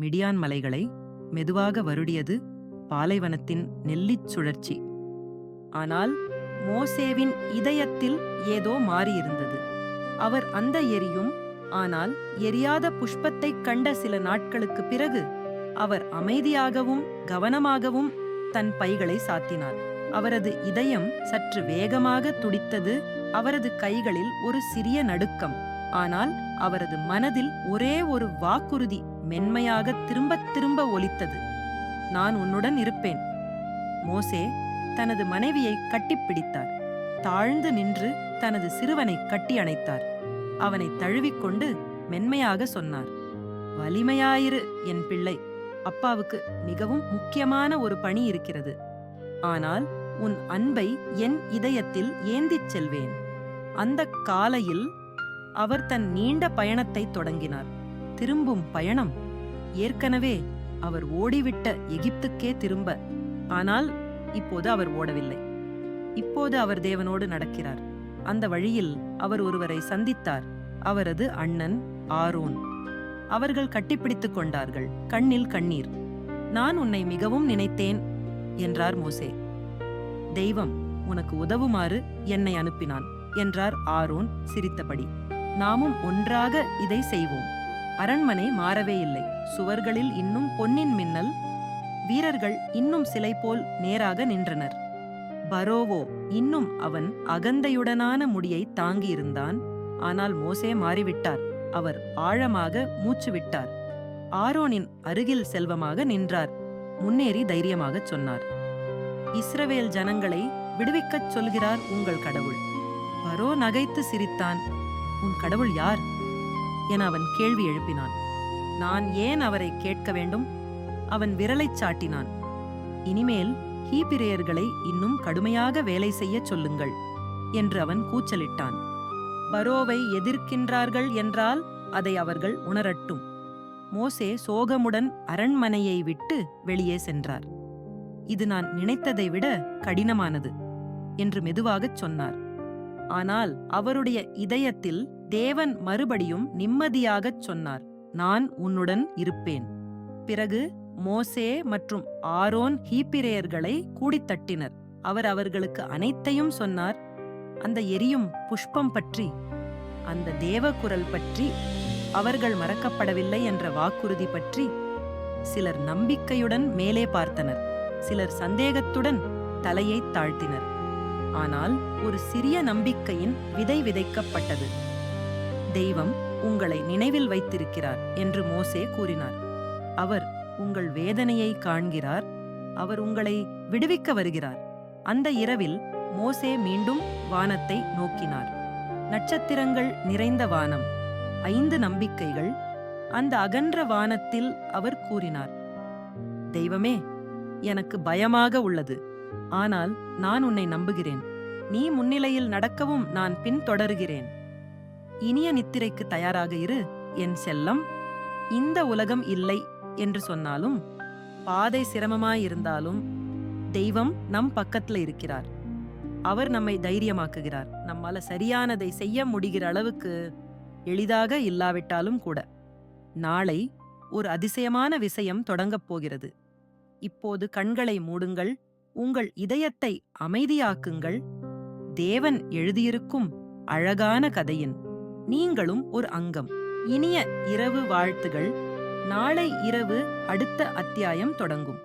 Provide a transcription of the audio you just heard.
மிடியான் மலைகளை மெதுவாக வருடியது பாலைவனத்தின் நெல்லிச் சுழற்சி. ஆனால் மோசேவின் இதயத்தில் ஏதோ மாறியிருந்தது. அவர் அந்த எரியும் ஆனால் எரியாத புஷ்பத்தைக் கண்ட சில நாட்களுக்குப் பிறகு அவர் அமைதியாகவும் கவனமாகவும் தன் பைகளை சாத்தினார். அவரது இதயம் சற்று வேகமாக துடித்தது அவரது கைகளில் ஒரு சிறிய நடுக்கம். ஆனால் அவரது மனதில் ஒரே ஒரு வாக்குறுதி மென்மையாக திரும்பத் திரும்ப ஒலித்தது. நான் உன்னுடன் இருப்பேன். மோசே தனது மனைவியை கட்டிப்பிடித்தார். தாழ்ந்து நின்று தனது சிறுவனை கட்டி அணைத்தார். அவனை தழுவிக்கொண்டு மென்மையாக சொன்னார் வலிமையாயிரு என் பிள்ளை. அப்பாவுக்கு மிகவும் முக்கியமான ஒரு பணி இருக்கிறது. ஆனால் உன் அன்பை என் இதயத்தில் ஏந்திச் செல்வேன். அந்த காலையில் அவர் தன் நீண்ட பயணத்தை தொடங்கினார். திரும்பும் பயணம். ஏற்கனவே அவர் ஓடிவிட்ட எகிப்துக்கே திரும்ப. ஆனால் இப்போது அவர் ஓடவில்லை. இப்போது அவர் தேவனோடு நடக்கிறார். அந்த வழியில் அவர் ஒருவரை சந்தித்தார். அவரது அண்ணன் ஆரோன். அவர்கள் கட்டிப்பிடித்துக் கொண்டார்கள். கண்ணில் கண்ணீர். நான் உன்னை மிகவும் நினைத்தேன் என்றார் மோசே. தெய்வம் உனக்கு உதவுமாறு என்னை அனுப்பினான் என்றார் ஆரோன் சிரித்தபடி. நாமும் ஒன்றாக இதை செய்வோம். அரண்மனை மாறவே இல்லை. சுவர்களில் இன்னும் பொன்னின் மின்னல் வீரர்கள் இன்னும் சிலை போல் நேராக நின்றனர். பரோவோ இன்னும் அவன் அகந்தையுடனான முடியை தாங்கியிருந்தான். ஆனால் மோசே மாறிவிட்டார். அவர் ஆழமாக மூச்சு விட்டார். ஆரோனின் அருகில் செல்வமாக நின்றார். முன்னேறி தைரியமாகச் சொன்னார். இஸ்ரவேல் ஜனங்களை விடுவிக்கச் சொல்கிறார் உங்கள் கடவுள். பரோ நகைத்து சிரித்தான். உன் கடவுள் யார்? என அவன் கேள்வி எழுப்பினான். நான் ஏன் அவரை கேட்க வேண்டும்? அவன் விரலைச் சாட்டினான். இனிமேல் ஹீபிரேயர்களை இன்னும் கடுமையாக வேலை செய்யச் சொல்லுங்கள் என்று அவன் கூச்சலிட்டான். பரோவை எதிர்க்கின்றார்கள் என்றால் அதை அவர்கள் உணரட்டும். மோசே சோகமுடன் அரண்மனையை விட்டு வெளியே சென்றார். இது நான் நினைத்ததை விட கடினமானது என்று மெதுவாகச் சொன்னார். ஆனால் அவருடைய இதயத்தில் தேவன் மறுபடியும் நிம்மதியாகச் சொன்னார் நான் உன்னுடன் இருப்பேன். பிறகு மோசே மற்றும் ஆரோன் ஹீப்பிரேயர்களை கூடித்தட்டினர் அவர் அவர்களுக்கு அனைத்தையும் சொன்னார். அந்த எரியும் புஷ்பம் பற்றி அந்த தேவகுரல் பற்றி அவர்கள் மறக்கப்படவில்லை என்ற வாக்குறுதி பற்றி சிலர் நம்பிக்கையுடன் மேலே பார்த்தனர். சிலர் சந்தேகத்துடன் தலையை தாழ்த்தினர். ஆனால் ஒரு சிறிய நம்பிக்கையின் விதை விதைக்கப்பட்டது. தெய்வம் உங்களை நினைவில் வைத்திருக்கிறார் என்று மோசே கூறினார். அவர் உங்கள் வேதனையை காண்கிறார் அவர் உங்களை விடுவிக்க வருகிறார். அந்த இரவில் மோசே மீண்டும் வானத்தை நோக்கினார். நட்சத்திரங்கள் நிறைந்த வானம் ஐந்து நம்பிக்கைகள் அந்த அகன்ற வானத்தில் அவர் கூறினார் தெய்வமே எனக்கு பயமாக உள்ளது ஆனால் நான் உன்னை நம்புகிறேன். நீ முன்னிலையில் நடக்கவும் நான் பின்தொடர்கிறேன். இனிய நித்திரைக்கு தயாராக இரு என் செல்லம். இந்த உலகம் இல்லை என்று சொன்னாலும் பாதை சிரமமாயிருந்தாலும் தெய்வம் நம் பக்கத்துல இருக்கிறார். அவர் நம்மை தைரியமாக்குகிறார். நம்மால சரியானதை செய்ய முடிகிற அளவுக்கு எளிதாக இல்லாவிட்டாலும் கூட நாளை ஒரு அதிசயமான விஷயம் தொடங்கப் போகிறது. இப்போது கண்களை மூடுங்கள் உங்கள் இதயத்தை அமைதியாக்குங்கள். தேவன் எழுதியிருக்கும் அழகான கதையின் நீங்களும் ஒரு அங்கம். இனிய இரவு வாழ்த்துகள். நாளை இரவு அடுத்த அத்தியாயம் தொடங்கும்.